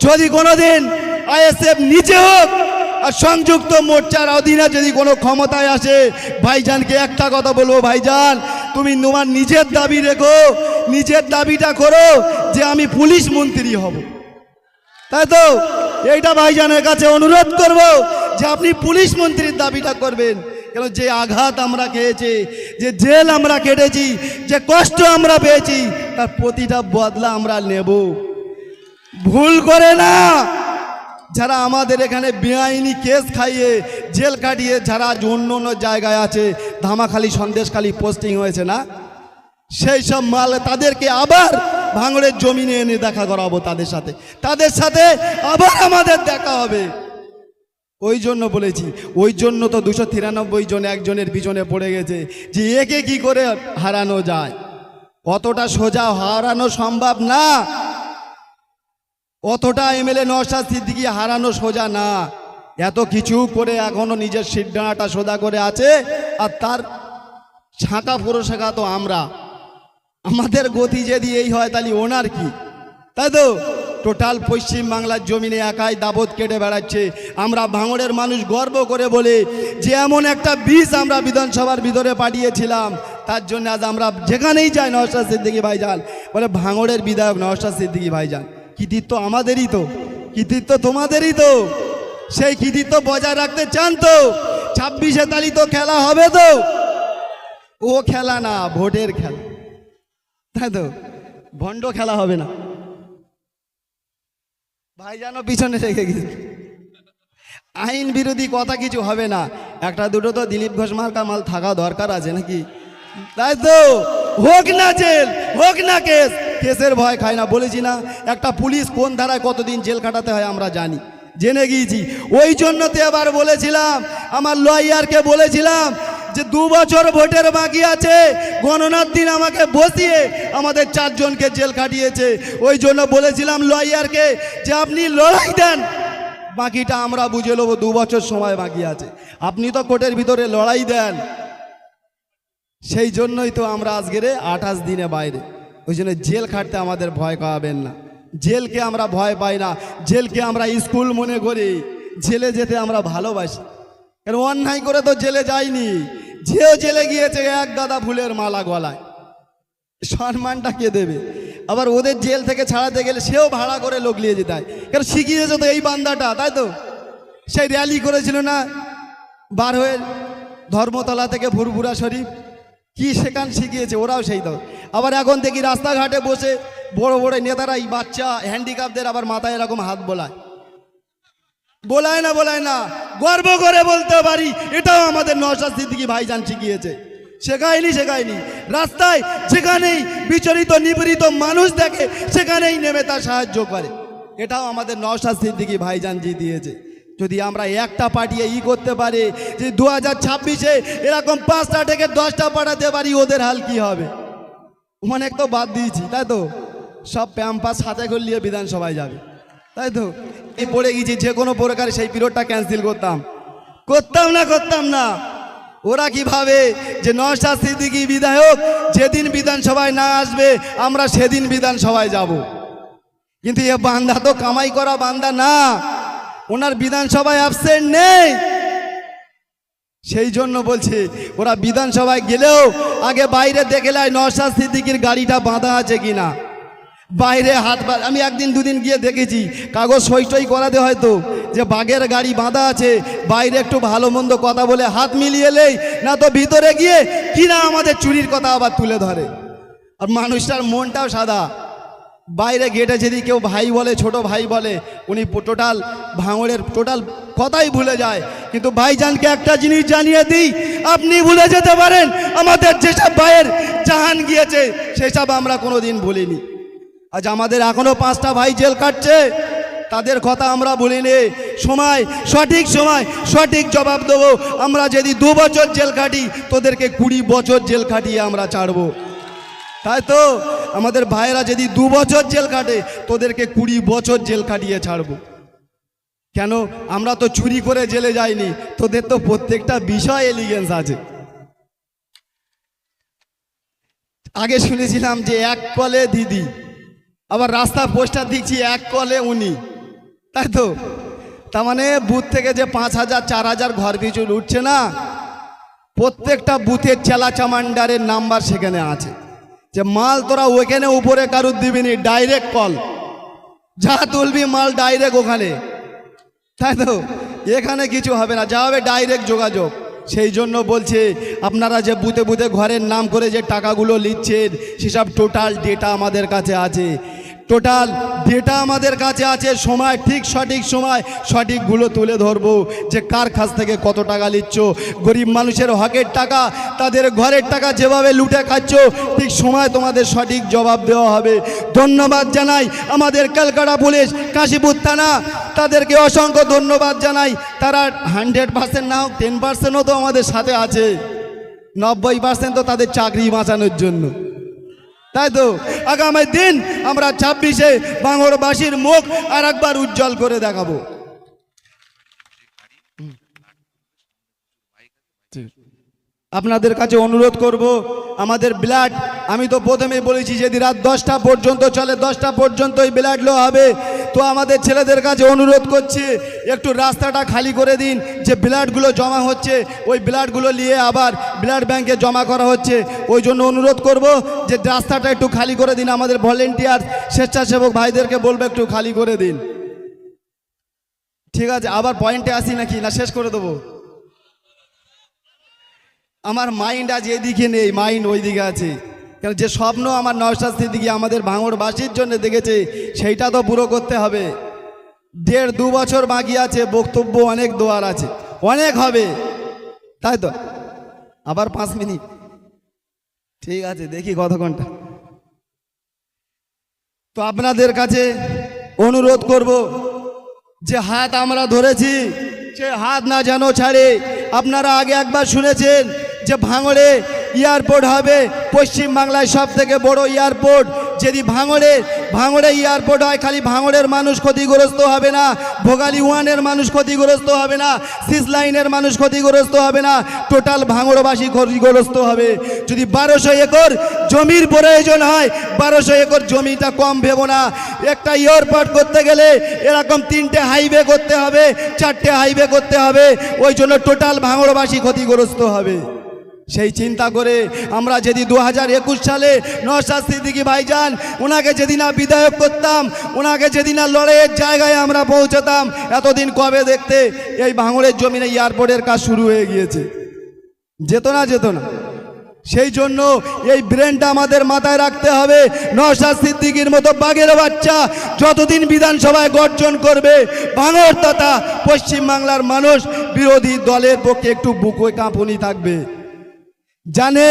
যদি কোনোদিন আইএসএফ নিচে হোক আর সংযুক্ত মোর্চার অধীনে যদি কোনো ক্ষমতায় আসে, ভাইজানকে একটা কথা বলব, ভাইজান, তুমি তোমার নিজের দাবি রেখো, নিজের দাবিটা করো যে আমি পুলিশ মন্ত্রী হব। তাই তো? এইটা ভাইজানের কাছে অনুরোধ করব যে আপনি পুলিশ মন্ত্রীর দাবিটা করবেন। কেন যে আঘাত আমরা খেয়েছি, যে জেল আমরা কেটেছি যে কষ্ট আমরা পেয়েছি, তার প্রতিটা বদলা আমরা নেব। ভুল করে না। যারা আমাদের এখানে বেআইনি কেস খাইয়ে জেল কাটিয়ে, যারা অন্য অন্য জায়গায় আছে, ধামাখালি, সন্দেশখালি পোস্টিং হয়েছে না? সেই সব মাল তাদেরকে আবার ভাঙড়ের জমিনে এনে দেখা করাবো তাদের সাথে। তাদের সাথে আবার আমাদের দেখা হবে। ওই জন্য বলেছি, ওই জন্য তো দুশো তিরানব্বই জন একজনের পিছনে পড়ে গেছে যে একে কি করে হারানো যায়? অতটা সোজা হারানো সম্ভব না? অতটা এমএলএ নওশাদ সিদ্দিকি হারানো সোজা না। এত কিছু করে এখনও নিজের সিদ্ধাটা সোজা করে আছে, আর তার ছাঁকা পুরোশেখা তো আমরা। আমাদের গতি যদি এই হয়, তাহলে ওনার কি? তাই তো? টোটাল পশ্চিম বাংলার জমিনে একাই দাবত কেটে বেড়াচ্ছে। আমরা ভাঙড়ের মানুষ গর্ব করে বলে যে, এমন একটা বীজ আমরা বিধানসভার ভিতরে পাঠিয়েছিলাম। তার জন্য আজ আমরা যেখানেই যাই নওশাদ সিদ্দিকি ভাইজান, বলে ভাঙড়ের বিধায়ক নওশাদ সিদ্দিকি ভাইজান। কৃতিত্ব আমাদেরই তো? কৃতিত্ব তোমাদেরই তো? সেই কৃতিত্ব বজায় রাখতে চান তো? ছাব্বিশে তালি তো খেলা হবে তো? ও খেলা না, ভোটের খেলা। তাই তো? ভণ্ড খেলা হবে না। ভাইজানও পিছনে রেখে গেছে। আইন বিরোধী কথা কিছু হবে না। একটা দুটো তো দিলীপ ঘোষ মার্কা মাল থাকা দরকার আছে নাকি? তাই তো? হোক না জেল, হোক না কেস কেসের ভয় খায় না, বলেছি না, একটা পুলিশ কোন ধারায় কতদিন জেল কাটাতে হয় আমরা জানি। জেনে গিয়েছি। ওই জন্য তো এবার বলেছিলাম, আমার লয়ারকে বলেছিলাম যে দু বছর ভোটের বাকি আছে, গণনার দিন আমাকে বসিয়ে আমাদের চারজনকে জেল কাটিয়েছে ওই জন্য বলেছিলাম লয়ারকে যে আপনি লড়াই দেন। বাকিটা আমরা বুঝে নেব, দু বছর সময় বাকি আছে। আপনি তো কোর্টের ভিতরে লড়াই দেন। সেই জন্যই তো আমরা আজকের আঠাশ দিনে বাইরে। ওই জন্য জেল খাটতে আমাদের ভয় পাবেন না। জেলকে আমরা ভয় পাই না। জেলকে আমরা স্কুল মনে করি। জেলে যেতে আমরা ভালোবাসি। কারণ অন্যায় করে তো জেলে যায়নি যেও জেলে গিয়েছে এক দাদা ফুলের মালা গলায়। সম্মানটা কে দেবে? আবার ওদের জেল থেকে ছাড়াতে গেলে সেও ভাড়া করে লোক নিয়ে যেতে হয়। শিখিয়েছে তো এই বান্দাটা, তাই তো? সেই র্যালি করেছিল না? বার হয়ে ধর্মতলা থেকে ভুরভুরা শরীফ? কি সেখান শিখিয়েছে? ওরাও সেই তো আবার এখন দেখি রাস্তাঘাটে বসে বড় বড় নেতারা এই বাচ্চা হ্যান্ডিক্যাপদের আবার মাথায় এরকম হাত বোলায়। বলায় না বলায় না, গর্ব করে বলতে পারি, এটাও আমাদের নশাদ সিদ্দিকি ভাইজান শিখিয়েছে। শেখায়নি শেখায়নি। রাস্তায় যেখানেই বিচরিত নিপীড়িত মানুষ দেখে, সেখানেই নেমে তার সাহায্য করে। এটাও আমাদের নশাদ সিদ্দিকি ভাইজান জি দিয়েছে। যদি আমরা একটা পাঠিয়ে ই করতে পারি, যে দু হাজার ছাব্বিশে এরকম পাঁচটা থেকে দশটা পাঠাতে পারি, ওদের হাল কি হবে? অনেক তো বাদ দিয়েছি, তাই তো? সব প্যাম্পাস হাতে করে নিয়ে বিধানসভায় যাবে, তাই তো? এই পড়ে গেছি, যে কোনো প্রকারে সেই পিরিয়ডটা ক্যান্সেল করতাম। করতাম না করতাম না। ওরা কি ভাবে যে নশা সিদ্দিকি বিধায়ক যেদিন বিধানসভায় না আসবে, আমরা সেদিন বিধানসভায় যাব। কিন্তু এ বান্দা তো কামাই করা বান্দা না। ওনার বিধানসভায় অ্যাবসেন্ট নেই। সেই জন্য বলছি, ওরা বিধানসভায় গেলেও আগে বাইরে দেখে নেয় নশা সিদ্দিকির গাড়িটা বাঁধা আছে কিনা। বাইরে হাত আমি একদিন দুদিন গিয়ে দেখেছি, কাগজ সই টই করাতে হয়তো যে বাঘের গাড়ি বাঁধা আছে, বাইরে একটু ভালো মন্দ কথা বলে হাত মিলিয়ে লেই না তো ভিতরে গিয়ে কিনা আমাদের চুরির কথা আবার তুলে ধরে। আর মানুষটার মনটাও সাদা। বাইরে গেটে যদি কেউ ভাই বলে, ছোট ভাই বলে, উনি টোটাল ভাঙড়ের টোটাল কথাই ভুলে যায়। কিন্তু ভাইজানকে একটা জিনিস জানিয়ে দিই, আপনি ভুলে যেতে পারেন, আমাদের যেসব ভাইয়ের জাহান গিয়েছে, সেসব আমরা কোনোদিন ভুলিনি। আজ আমাদের এখনও পাঁচটা ভাই জেল কাটছে, তাদের কথা আমরা বলিনি সময়, সঠিক সময়, সঠিক জবাব দেবো। আমরা যদি দু বছর জেল কাটি, তোদেরকে কুড়ি বছর জেল কাটিয়ে আমরা ছাড়বো। তাই তো আমাদের ভাইরা যদি দু বছর জেল কাটে, তোদেরকে কুড়ি বছর জেল কাটিয়ে ছাড়বো। কেন? আমরা তো চুরি করে জেলে যাইনি, তোদের তো প্রত্যেকটা বিষয় এলিগেন্স আছে। আগে শুনেছিলাম যে এক কলে দিদি, আবার রাস্তা পোস্টার দিচ্ছি এক কলে উনি। তাই তো? তার মানে বুথ থেকে যে পাঁচ হাজার, চার হাজার ঘর পিছু উঠছে না, প্রত্যেকটা বুথের চেলা চামান্ডারের নাম্বার সেখানে আছে। যে মাল তোরা ওখানে উপরে কারুর দিবি নি ডাইরেক্ট কল যা তুলবি মাল ডাইরেক্ট ওখানে। তাই তো? এখানে কিছু হবে না, যা হবে ডাইরেক্ট যোগাযোগ। সেই জন্য বলছে, আপনারা যে বুতে বুতে ঘরের নাম করে যে টাকাগুলো নিচ্ছেন, সেসব টোটাল ডেটা আমাদের কাছে আছে। টোটাল ডেটা আমাদের কাছে আছে সময়, ঠিক সঠিক সময়, সঠিকগুলো তুলে ধরবো। যে কার কাছ থেকে কত টাকা নিচ্ছ? গরিব মানুষের হকের টাকা, তাদের ঘরের টাকা যেভাবে লুটে খাচ্ছ, ঠিক সময় তোমাদের সঠিক জবাব দেওয়া হবে। ধন্যবাদ জানাই আমাদের ক্যালকাটা পুলিশ, কাশীপুর থানা। তাদেরকে অসংখ্য ধন্যবাদ জানাই। তারা হান্ড্রেড পার্সেন্ট না হোক টেন পার্সেন্টও তো আমাদের সাথে আছে। নব্বই পার্সেন্ট তো তাদের চাকরি বাঁচানোর জন্য। তাই তো? আগামী দিন আমরা ছাব্বিশে বাংলাবাসীর মুখ আর একবার উজ্জ্বল করে দেখাবো। আপনাদের কাছে অনুরোধ করব, আমাদের ব্লাড আমি তো প্রথমে বলেছি যদি রাত দশটা পর্যন্ত চলে, দশটা পর্যন্ত এই ব্লাড লো হবে। তো আমাদের ছেলেদের কাছে অনুরোধ করছি, একটু রাস্তাটা খালি করে দিন, যে ব্লাডগুলো জমা হচ্ছে, ওই ব্লাডগুলো নিয়ে আবার ব্লাড ব্যাংকে জমা করা হচ্ছে। ওই জন্য অনুরোধ করব যে রাস্তাটা একটু খালি করে দিন, আমাদের ভলেন্টিয়ার স্বেচ্ছাসেবক ভাইদেরকে বলব একটু খালি করে দিন। ঠিক আছে, আবার পয়েন্টে আসি নাকি? না, শেষ করে দেবো? আমার মাইন্ড আজ এদিকে নেই মাইন্ড ওই দিকে আছে। কারণ যে স্বপ্ন আমার নয়শাস্তির দিকে আমাদের ভাঙড়বাসীর জন্য দেখেছে, সেইটা তো পুরো করতে হবে। দেড় দু বছর বাকি আছে, বক্তব্য অনেক দোয়ার আছে, অনেক হবে। তাই তো? আবার পাঁচ মিনিট। ঠিক আছে, দেখি কত ঘণ্টা। তো আপনাদের কাছে অনুরোধ করব, যে হাত আমরা ধরেছি, সে হাত না যেন ছাড়ে। আপনারা আগে একবার শুনেছেন যে ভাঙড়ে এয়ারপোর্ট হবে, পশ্চিম বাংলায় সব থেকে বড় এয়ারপোর্ট। যদি ভাঙড়ে ভাঙড়ে এয়ারপোর্ট হয়, খালি ভাঙড়ের মানুষ ক্ষতিগ্রস্ত হবে না, ভোগালী ওয়ানের মানুষ ক্ষতিগ্রস্ত হবে না, সিস লাইনের মানুষ ক্ষতিগ্রস্ত হবে না, টোটাল ভাঙড়বাসী ক্ষতিগ্রস্ত হবে। যদি বারোশো একর জমির প্রয়োজন হয়, বারোশো একর জমিটা কম ভেবো না। একটা এয়ারপোর্ট করতে গেলে এরকম তিনটে হাইওয়ে করতে হবে, চারটে হাইওয়ে করতে হবে, ওই জন্য টোটাল ভাঙড়বাসী ক্ষতিগ্রস্ত হবে। সেই চিন্তা করে আমরা যদি দু হাজার একুশ সালে নশাদ সিদ্দিকি ভাইজান, ওনাকে যদি না বিধায়ক করতাম, ওনাকে যদি না লড়াইয়ের জায়গায় আমরা পৌঁছতাম, এতদিন কবে দেখতে এই ভাঙড়ের জমিনে এয়ারপোর্টের কাজ শুরু হয়ে গিয়েছে। যেত না যেত না। সেই জন্য এই ব্রেনটা আমাদের মাথায় রাখতে হবে নশাদ সিদ্দিকির মতো বাঘের বাচ্চা যতদিন বিধানসভায় গর্জন করবে ভাঙর তথা পশ্চিমবাংলার মানুষ বিরোধী দলের পক্ষে একটু বুকে কাঁপুনি থাকবে। জানে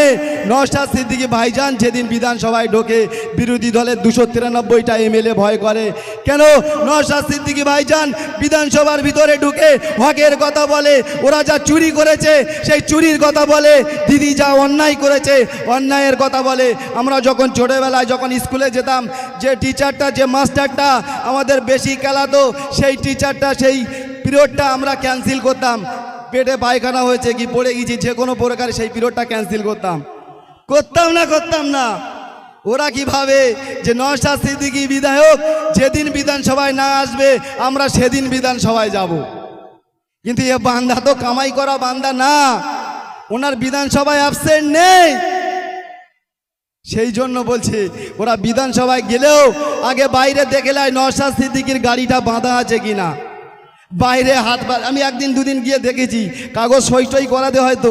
নশাদ সিদ্দিকি ভাইজান যেদিন বিধানসভায় ঢোকে, বিরোধী দলের দুশো তিরানব্বইটা এমএলএ ভয় করে। কেন? নশাদ সিদ্দিকি ভাইজান বিধানসভার ভিতরে ঢুকে হকের কথা বলে, ওরা যা চুরি করেছে, সেই চুরির কথা বলে, দিদি যা অন্যায় করেছে, অন্যায়ের কথা বলে। আমরা যখন ছোটোবেলায় যখন স্কুলে যেতাম, যে টিচারটা, যে মাস্টারটা আমাদের বেশি খেলাতো, সেই টিচারটা, সেই পিরিয়ডটা আমরা ক্যান্সেল করতাম। পেটে পায়খানা হয়েছে কি, পড়ে গেছি, যে কোনো প্রকারে সেই পিরিয়ডটা ক্যান্সেল করতাম। করতাম না করতাম না। ওরা কি ভাবে যে নশা সিদ্দিকি বিধায়ক যেদিন বিধানসভায় না আসবে, আমরা সেদিন বিধানসভায় যাব। কিন্তু এ বান্দা তো কামাই করা বান্দা না। ওনার বিধানসভায় অ্যাবসেন্ট নেই। সেই জন্য বলছি, ওরা বিধানসভায় গেলেও আগে বাইরে দেখে নেয় নশা সিদ্দিকির গাড়িটা বাঁধা আছে কিনা। বাইরে হাত আমি একদিন দুদিন গিয়ে দেখেছি কাগজ সই টই করাতে হয়তো